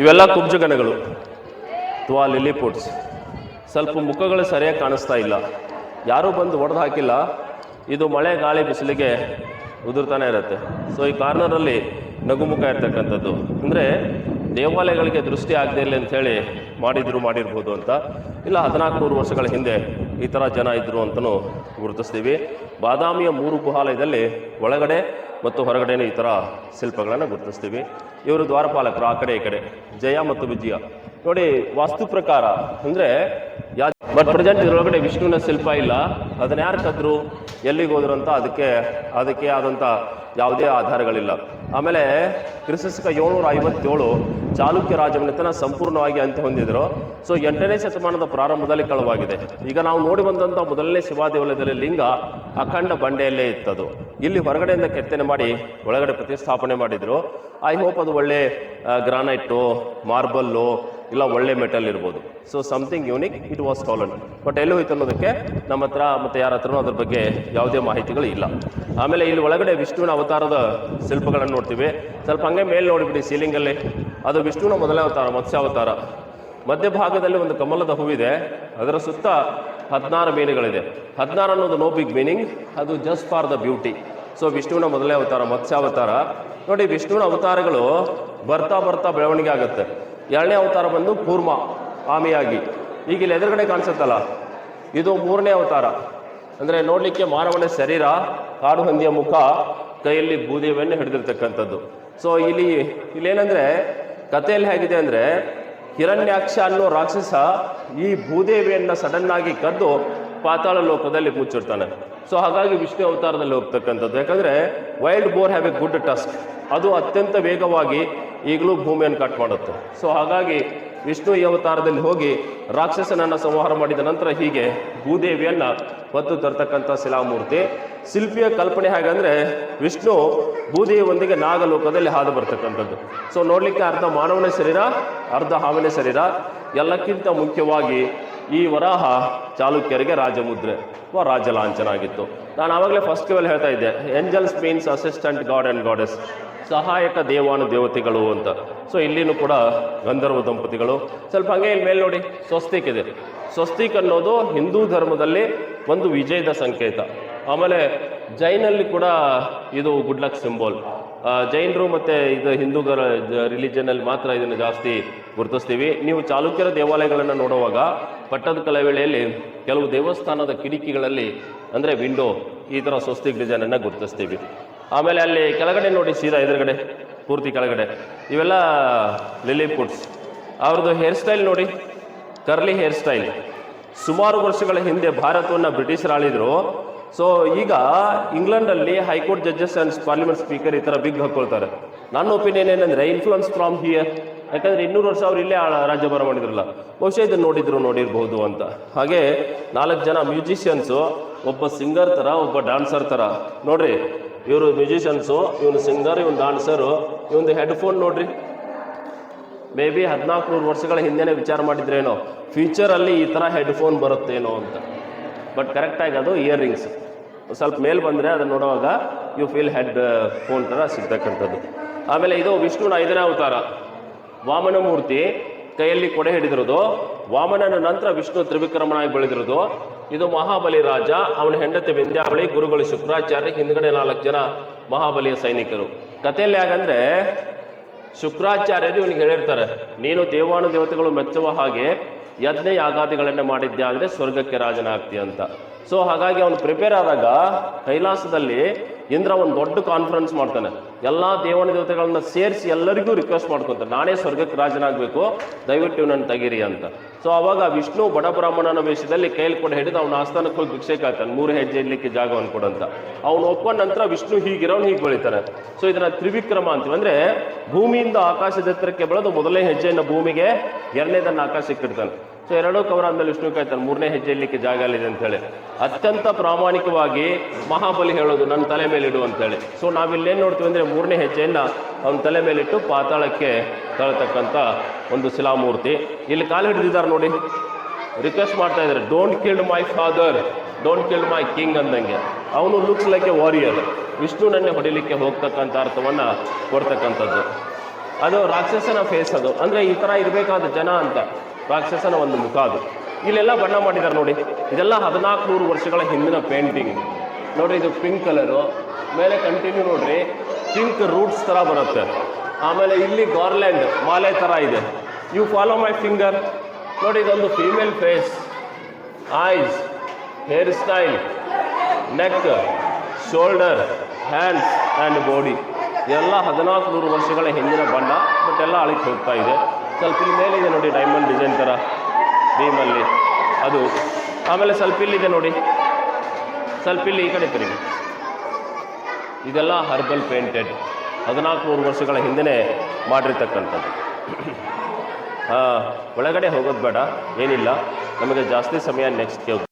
ಇವೆಲ್ಲ ಕುಬ್ಜಗಣಗಳು. ಅಥವಾ ಲಿಲಿಪುಟ್ಸ್ ಸ್ವಲ್ಪ ಮುಖಗಳು ಸರಿಯಾಗಿ ಕಾಣಿಸ್ತಾ ಇಲ್ಲ. ಯಾರೂ ಬಂದು ಹೊಡೆದು ಹಾಕಿಲ್ಲ. ಇದು ಮಳೆ ಗಾಳಿ ಬಿಸಿಲಿಗೆ ಉದುರ್ತಾನೆ ಇರುತ್ತೆ. ಸೊ ಈ ಕಾರ್ನರಲ್ಲಿ ನಗುಮುಖ ಇರ್ತಕ್ಕಂಥದ್ದು. ಅಂದರೆ ದೇವಾಲಯಗಳಿಗೆ ದೃಷ್ಟಿ ಆಗದೆ ಇಲ್ಲ ಅಂಥೇಳಿ ಮಾಡಿದ್ರು, ಮಾಡಿರ್ಬೋದು ಅಂತ. ಇಲ್ಲ ಹದಿನಾಲ್ಕು ನೂರು ವರ್ಷಗಳ ಹಿಂದೆ ಈ ಥರ ಜನ ಇದ್ದರು ಅಂತಲೂ ಗುರುತಿಸ್ತೀವಿ. ಬಾದಾಮಿಯ ಮೂರು ಗುಹಾಲಯದಲ್ಲಿ ಒಳಗಡೆ ಮತ್ತು ಹೊರಗಡೆನೂ ಈ ಥರ ಶಿಲ್ಪಗಳನ್ನು ಗುರುತಿಸ್ತೀವಿ. ಇವರು ದ್ವಾರಪಾಲಕರು ಆ ಕಡೆ ಈ ಕಡೆ. ಜಯ ಮತ್ತು ವಿಜಯ. ನೋಡಿ, ವಾಸ್ತು ಪ್ರಕಾರ ಅಂದರೆ ಯಾ ಬಟ್ ಪ್ರೆಸೆಂಟ್ ಇದರೊಳಗಡೆ ವಿಷ್ಣುವಿನ ಶಿಲ್ಪ ಇಲ್ಲ. ಅದನ್ನ ಯಾರು ಕದ್ರು? ಎಲ್ಲಿಗೆ ಹೋದ್ರು ಅಂತ ಅದಕ್ಕೆ ಅದಕ್ಕೆ ಆದಂಥ ಯಾವುದೇ ಆಧಾರಗಳಿಲ್ಲ. ಆಮೇಲೆ ಕ್ರಿಸ್ತಕ ಏಳ್ನೂರ ಐವತ್ತೇಳು ಚಾಲುಕ್ಯ ರಾಜಮನೆತನ ಸಂಪೂರ್ಣವಾಗಿ ಅಂತ್ಯ ಹೊಂದಿದ್ರು. ಸೊ ಎಂಟನೇ ಶತಮಾನದ ಪ್ರಾರಂಭದಲ್ಲಿ ಕಳವಾಗಿದೆ. ಈಗ ನಾವು ನೋಡಿ ಬಂದಂಥ ಮೊದಲನೇ ಶಿವಾದೇವಾಲಯದಲ್ಲಿ ಲಿಂಗ ಅಖಂಡ ಬಂಡೆಯಲ್ಲೇ ಇತ್ತದು. ಇಲ್ಲಿ ಹೊರಗಡೆಯಿಂದ ಕೆತ್ತನೆ ಮಾಡಿ ಒಳಗಡೆ ಪ್ರತಿಷ್ಠಾಪನೆ ಮಾಡಿದ್ರು. ಐ ಹೋಪ್ ಅದು ಒಳ್ಳೆ ಗ್ರಾನೈಟು, ಮಾರ್ಬಲ್ಲು ಇಲ್ಲ ಒಳ್ಳೆ ಮೆಟಲ್ ಇರ್ಬೋದು. So something unique it was stolen but ಎಲ್ಲೂ ಹೋಯ್ತು ಅನ್ನೋದಕ್ಕೆ ನಮ್ಮ ಹತ್ರ ಮತ್ತು ಯಾರ ಹತ್ರನೂ ಅದ್ರ ಬಗ್ಗೆ ಯಾವುದೇ ಮಾಹಿತಿಗಳು ಇಲ್ಲ. ಆಮೇಲೆ ಇಲ್ಲಿ ಒಳಗಡೆ ವಿಷ್ಣುವಿನ ಅವತಾರದ ಶಿಲ್ಪಗಳನ್ನು ನೋಡ್ತೀವಿ. ಸ್ವಲ್ಪ ಹಂಗೆ ಮೇಲೆ ನೋಡಿಬಿಡಿ ಸೀಲಿಂಗಲ್ಲಿ ಅದು ವಿಷ್ಣುವಿನ ಮೊದಲನೇ ಅವತಾರ ಮತ್ಸ್ಯಾವತಾರ ಮಧ್ಯಭಾಗದಲ್ಲಿ ಒಂದು ಕಮಲದ ಹೂವಿದೆ. ಅದರ ಸುತ್ತ ಹದಿನಾರು ಮೀನುಗಳಿದೆ. ಹದಿನಾರು ಅನ್ನೋದು ನೋ ಬಿಗ್ ಮೀನಿಂಗ್ ಅದು just for the beauty so ವಿಷ್ಣುವಿನ ಮೊದಲನೇ ಅವತಾರ ಮತ್ಸ್ಯಾವತಾರ ನೋಡಿ, ವಿಷ್ಣುವಿನ ಅವತಾರಗಳು ಬರ್ತಾ ಬರ್ತಾ ಬೆಳವಣಿಗೆ ಆಗುತ್ತೆ. ಎರಡನೇ ಅವತಾರ ಬಂದು ಕೂರ್ಮ, ಆಮೆಯಾಗಿ. ಈಗ ಇಲ್ಲಿ ಎದುರುಗಡೆ ಕಾಣಿಸುತ್ತಲ್ಲ? ಇದು ಮೂರನೇ ಅವತಾರ. ಅಂದರೆ ನೋಡಲಿಕ್ಕೆ ಮಾನವನ ಶರೀರ, ಕಾಡು ಹಂದಿಯ ಮುಖ, ಕೈಯಲ್ಲಿ ಬೂದಿಯವನ್ನು ಹಿಡಿದಿರ್ತಕ್ಕಂಥದ್ದು. ಸೊ ಇಲ್ಲಿ, ಇಲ್ಲೇನಂದ್ರೆ, ಕಥೆಯಲ್ಲಿ ಹೇಗಿದೆ ಅಂದರೆ, ಹಿರಣ್ಯಾಕ್ಷ ಅನ್ನೋ ರಾಕ್ಷಸ ಈ ಭೂದೇವಿಯನ್ನು ಸಡನ್ ಆಗಿ ಕದ್ದು ಪಾತಾಳ ಲೋಕದಲ್ಲಿ ಮುಚ್ಚಿರ್ತಾನೆ ಸೊ ಹಾಗಾಗಿ ವಿಷ್ಣು ಅವತಾರದಲ್ಲಿ ಹೋಗ್ತಕ್ಕಂಥದ್ದು. ಯಾಕಂದರೆ wild boar have a good tusk ಅದು ಅತ್ಯಂತ ವೇಗವಾಗಿ ಈಗಲೂ ಭೂಮಿಯನ್ನು ಕಟ್ ಮಾಡುತ್ತೆ. ಸೊ ಹಾಗಾಗಿ ವಿಷ್ಣು ಈ ಅವತಾರದಲ್ಲಿ ಹೋಗಿ ರಾಕ್ಷಸನನ್ನು ಸಂಹಾರ ಮಾಡಿದ ನಂತರ ಹೀಗೆ ಭೂದೇವಿಯನ್ನು ಹೊತ್ತು ತರ್ತಕ್ಕಂಥ ಶಿಲಾಮೂರ್ತಿ. ಶಿಲ್ಪಿಯ ಕಲ್ಪನೆ ಹೇಗಂದರೆ ವಿಷ್ಣು ಭೂದೇವಿಯೊಂದಿಗೆ ನಾಗಲೋಕದಲ್ಲಿ ಹಾದು ಬರ್ತಕ್ಕಂಥದ್ದು. ಸೊ ನೋಡಲಿಕ್ಕೆ ಅರ್ಧ ಮಾನವನ ಶರೀರ, ಅರ್ಧ ಹಾವಿನ ಶರೀರ, ಎಲ್ಲಕ್ಕಿಂತ ಮುಖ್ಯವಾಗಿ ಈ ವರಾಹ ಚಾಲುಕ್ಯರಿಗೆ ರಾಜಮುದ್ರೆ. ಅಥವಾ ರಾಜಲಾಂಛನ ಆಗಿತ್ತು ನಾನು ಆವಾಗಲೇ ಫಸ್ಟ್ ಲೆವೆಲ್ ಹೇಳ್ತಾ ಇದ್ದೆ. Angels means assistant god and goddess ಸಹಾಯಕ ದೇವಾನು ದೇವತೆಗಳು ಅಂತ. ಸೊ ಇಲ್ಲಿನೂ ಕೂಡ ಗಂಧರ್ವ ದಂಪತಿಗಳು. ಸ್ವಲ್ಪ ಹಂಗೆ ಇಲ್ಲಿ ಮೇಲೆ ನೋಡಿ. ಸ್ವಸ್ತಿಕ್ ಇದೆ. ಸ್ವಸ್ತಿಕ್ ಅನ್ನೋದು ಹಿಂದೂ ಧರ್ಮದಲ್ಲಿ ಒಂದು ವಿಜಯದ ಸಂಕೇತ. ಆಮೇಲೆ ಜೈನಲ್ಲಿ ಕೂಡ ಇದು ಗುಡ್ ಲಕ್ ಸಿಂಬಲ್ ಜೈನರು ಮತ್ತು ಇದು ಹಿಂದೂಗರ ರಿಲಿಜನಲ್ಲಿ ಮಾತ್ರ ಇದನ್ನು ಜಾಸ್ತಿ ಗುರುತಿಸ್ತೀವಿ. ನೀವು ಚಾಲುಕ್ಯರ ದೇವಾಲಯಗಳನ್ನು ನೋಡುವಾಗ ಪಟ್ಟದ ವೇಳೆಯಲ್ಲಿ ಕೆಲವು ದೇವಸ್ಥಾನದ ಕಿಟಕಿಗಳಲ್ಲಿ, ಅಂದರೆ ವಿಂಡೋ, ಈ ಥರ ಸ್ವಸ್ತಿಕ್ ಡಿಸೈನನ್ನು ಗುರುತಿಸ್ತೀವಿ. ಆಮೇಲೆ ಅಲ್ಲಿ ಕೆಳಗಡೆ ನೋಡಿ, ಸೀದಾ ಎದುರುಗಡೆ, ಪೂರ್ತಿ ಕೆಳಗಡೆ, ಇವೆಲ್ಲ ಲಿಲಿ ಪುಟ್ಸ್ ಅವ್ರದ್ದು ಹೇರ್ ಸ್ಟೈಲ್ ನೋಡಿ, ಕರ್ಲಿ ಹೇರ್ ಸ್ಟೈಲ್. ಸುಮಾರು ವರ್ಷಗಳ ಹಿಂದೆ ಭಾರತವನ್ನು ಬ್ರಿಟಿಷರು ಆಳಿದ್ರು. ಸೊ ಈಗ ಇಂಗ್ಲೆಂಡಲ್ಲಿ high court judges and parliament speaker ಈ ಥರ ಬಿಗ್ ಹಾಕ್ಕೊಳ್ತಾರೆ ನನ್ನ ಒಪಿನಿಯನ್ ಏನಂದರೆ ಇನ್ಫ್ಲುಯೆನ್ಸ್ ಫ್ರಾಮ್ ಹಿಯರ್ ಯಾಕಂದರೆ ಇನ್ನೂರು ವರ್ಷ ಅವ್ರು ಇಲ್ಲೇ ರಾಜ್ಯಭಾರ ಮಾಡಿದ್ರಲ್ಲ ಬಹುಶಃ ಇದನ್ನು ನೋಡಿದ್ರು, ನೋಡಿರ್ಬೋದು ಅಂತ. ಹಾಗೆ ನಾಲ್ಕು ಜನ ಮ್ಯೂಸಿಷಿಯನ್ಸು ಒಬ್ಬ ಸಿಂಗರ್ ಥರ ಒಬ್ಬ ಡಾನ್ಸರ್ ಥರ ನೋಡ್ರಿ, ಇವರು ಮ್ಯೂಸಿಷಿಯನ್ಸು ಇವನು ಸಿಂಗರ್ ಇವನು ಡ್ಯಾನ್ಸರು ಇವೊಂದು ಹೆಡ್ಫೋನ್ ನೋಡ್ರಿ. ಮೇ ಬಿ ಹದಿನಾಲ್ಕು ನೂರು ವರ್ಷಗಳ ಹಿಂದೆನೇ ವಿಚಾರ ಮಾಡಿದ್ರೇನೋ ಫ್ಯೂಚರಲ್ಲಿ ಈ ಥರ ಹೆಡ್ಫೋನ್ ಬರುತ್ತೇನೋ ಅಂತ. ಬಟ್ ಕರೆಕ್ಟಾಗಿ ಅದು ಇಯರ್ ರಿಂಗ್ಸ್ ಸ್ವಲ್ಪ ಮೇಲೆ ಬಂದರೆ ಅದನ್ನು ನೋಡುವಾಗ ಯು ಫೀಲ್ ಹೆಡ್ ಫೋನ್ ಥರ ಸಿಗ್ತಕ್ಕಂಥದ್ದು. ಆಮೇಲೆ ಇದು ವಿಷ್ಣುವಿನ ಐದನೇ ಅವತಾರ. ವಾಮನ ಮೂರ್ತಿ ಕೈಯಲ್ಲಿ ಕೊಡೆ ಹಿಡಿದಿರೋದು ವಾಮನನ ನಂತರ ವಿಷ್ಣು ತ್ರಿವಿಕ್ರಮನಾಗಿ ಬೆಳೆದಿರೋದು ಇದು ಮಹಾಬಲಿ ರಾಜ, ಅವನ ಹೆಂಡತಿ ವಿಂಧ್ಯಾವಳಿ, ಗುರುಗಳು ಶುಕ್ರಾಚಾರ್ಯ, ಹಿಂದ್ಗಡೆ ನಾಲ್ಕು ಜನ ಮಹಾಬಲಿಯ ಸೈನಿಕರು. ಕಥೆಯಲ್ಲಿ ಹಾಗಂದ್ರೆ, ಶುಕ್ರಾಚಾರ್ಯರು ಇವನಿಗೆ ಹೇಳಿರ್ತಾರೆ, ನೀನು ದೇವಾನು ದೇವತೆಗಳು ಮೆಚ್ಚುವ ಹಾಗೆ ಯಜ್ಞ ಯಾಗಾದಿಗಳನ್ನು ಮಾಡಿದ್ದೆ ಅಂದ್ರೆ ಸ್ವರ್ಗಕ್ಕೆ ರಾಜನಾಗ್ತೀಯ ಅಂತ. ಸೊ ಹಾಗಾಗಿ ಅವನು ಪ್ರಿಪೇರ್ ಆದಾಗ ಕೈಲಾಸದಲ್ಲಿ ಇಂದ್ರ ಒಂದು ದೊಡ್ಡ ಕಾನ್ಫರೆನ್ಸ್ ಮಾಡ್ತಾನೆ. ಎಲ್ಲ ದೇವನ ದೇವತೆಗಳನ್ನ ಸೇರಿಸಿ ಎಲ್ಲರಿಗೂ ರಿಕ್ವೆಸ್ಟ್ ಮಾಡ್ಕೊತಾರೆ ನಾನೇ ಸ್ವರ್ಗಕ್ಕೆ ರಾಜನಾಗಬೇಕು, ದಯವಿಟ್ಟು ಇವನನ್ನು ತೆಗೀರಿ ಅಂತ. ಸೊ ಅವಾಗ ವಿಷ್ಣು ಬಡ ಬ್ರಾಹ್ಮಣನ ವೇಷದಲ್ಲಿ ಕೈಲಿ ಕೂಡ ಹಿಡಿದು ಅವನ ಆಸ್ಥಾನಕ್ಕೆ ಹೋಗಿ ಭಿಕ್ಷೆ ಕಾಯ್ತಾನೆ, ಮೂರು ಹೆಜ್ಜೆ ಇಡ್ಲಿಕ್ಕೆ ಜಾಗವನ್ನು ಕೊಡಂತ ಅವನು ಒಪ್ಕೊಂಡ ನಂತರ ವಿಷ್ಣು ಹೀಗಿರೋನು ಹೀಗೆ ಬೆಳಿತಾನೆ. ಸೊ ಇದನ್ನ ತ್ರಿವಿಕ್ರಮ ಅಂತೀವಿ. ಅಂದ್ರೆ ಭೂಮಿಯಿಂದ ಆಕಾಶದ ಎತ್ತರಕ್ಕೆ ಬೆಳೆದು ಮೊದಲನೇ ಹೆಜ್ಜೆಯನ್ನು ಭೂಮಿಗೆ ಎರಡನೇದನ್ನ ಆಕಾಶಕ್ಕೆ ಇಡ್ತಾನೆ. ಸೊ ಎರಡೂ ಕವರ್ ಆದ್ಮೇಲೆ ವಿಷ್ಣು ಕಾಯ್ತಾನೆ, ಮೂರನೇ ಹೆಜ್ಜೆ ಇಲ್ಲಿಕ್ಕೆ ಜಾಗ ಅಲ್ಲಿದೆ ಅಂತೇಳಿ ಅತ್ಯಂತ ಪ್ರಾಮಾಣಿಕವಾಗಿ ಮಹಾಬಲಿ ಹೇಳೋದು ನನ್ನ ತಲೆ ಮೇಲೆ ಇಡು ಅಂತೇಳಿ ಸೊ ನಾವಿಲ್ಲೇನು ನೋಡ್ತೀವಿ ಅಂದರೆ ಮೂರನೇ ಹೆಜ್ಜೆಯನ್ನು ಅವನ ತಲೆ ಮೇಲಿಟ್ಟು ಪಾತಾಳಕ್ಕೆ ತಳ್ತಕ್ಕಂಥ ಒಂದು ಶಿಲಾಮೂರ್ತಿ. ಇಲ್ಲಿ ಕಾಲು ಹಿಡಿದಿದ್ದಾರೆ ನೋಡಿ. ರಿಕ್ವೆಸ್ಟ್ ಮಾಡ್ತಾ ಇದ್ದಾರೆ don't killed my father don't killed my king ಅಂದಂಗೆ. ಅವನು ಲುಕ್ಸ್ ಲೈಕ್ ಎ ವಾರಿಯರ್ ವಿಷ್ಣುನನ್ನೇ ಹೊಡಿಲಿಕ್ಕೆ ಹೋಗ್ತಕ್ಕಂಥ ಅರ್ಥವನ್ನು ಕೊಡ್ತಕ್ಕಂಥದ್ದು. ಅದು ರಾಕ್ಷಸನ ಫೇಸ್ ಅದು. ಅಂದರೆ ಈ ಥರ ಇರಬೇಕಾದ ಜನ ಅಂತ. ರಾಕ್ಷಸನ ಒಂದು ಮುಖ ಅದು. ಇಲ್ಲೆಲ್ಲ ಬಣ್ಣ ಮಾಡಿದ್ದಾರೆ ನೋಡಿ. ಇದೆಲ್ಲ ಹದಿನಾಲ್ಕು ನೂರು ವರ್ಷಗಳ ಹಿಂದಿನ ಪೇಂಟಿಂಗ್ ನೋಡಿರಿ ಇದು ಪಿಂಕ್ ಕಲರು ಮೇಲೆ ಕಂಟಿನ್ಯೂ ನೋಡ್ರಿ. ಪಿಂಕ್ ರೂಟ್ಸ್ ಥರ ಬರುತ್ತೆ. ಆಮೇಲೆ ಇಲ್ಲಿ ಗಾರ್ಲ್ಯಾಂಡ್ ಮಾಲೆ ಥರ ಇದೆ. ಯು ಫಾಲೋ ಮೈ ಫಿಂಗರ್ ನೋಡಿ ಇದೊಂದು female face eyes hair style neck shoulder hands and body ಎಲ್ಲ ಹದಿನಾಲ್ಕು ನೂರು ವರ್ಷಗಳ ಹಿಂದಿನ ಬಣ್ಣ ಬಟ್ ಎಲ್ಲ ಅಳಿಕೆ ಹೋಗ್ತಾ ಇದೆ. ಸ್ವಲ್ಪ ಇಲ್ಲಿ ಮೇಲಿದೆ ನೋಡಿ ಡೈಮಂಡ್ ಡಿಸೈನ್ ಥರ ಬೀಮಲ್ಲಿ. ಅದು. ಆಮೇಲೆ ಸ್ವಲ್ಪ ಇಲ್ಲಿದೆ ನೋಡಿ. ಸ್ವಲ್ಪ ಇಲ್ಲಿ ಈ ಕಡೆ ತಿರುಗಿ. ಇದೆಲ್ಲ ಹರ್ಬಲ್ ಪೇಂಟೆಡ್ ಹದಿನಾಲ್ಕು ನೂರು ವರ್ಷಗಳ ಹಿಂದೆ ಮಾಡಿರ್ತಕ್ಕಂಥದ್ದು. ಆ, ಒಳಗಡೆ ಹೋಗೋದು ಬೇಡ ಏನಿಲ್ಲ. ನಮಗೆ ಜಾಸ್ತಿ ಸಮಯ ನೆಕ್ಸ್ಟ್ಗೆ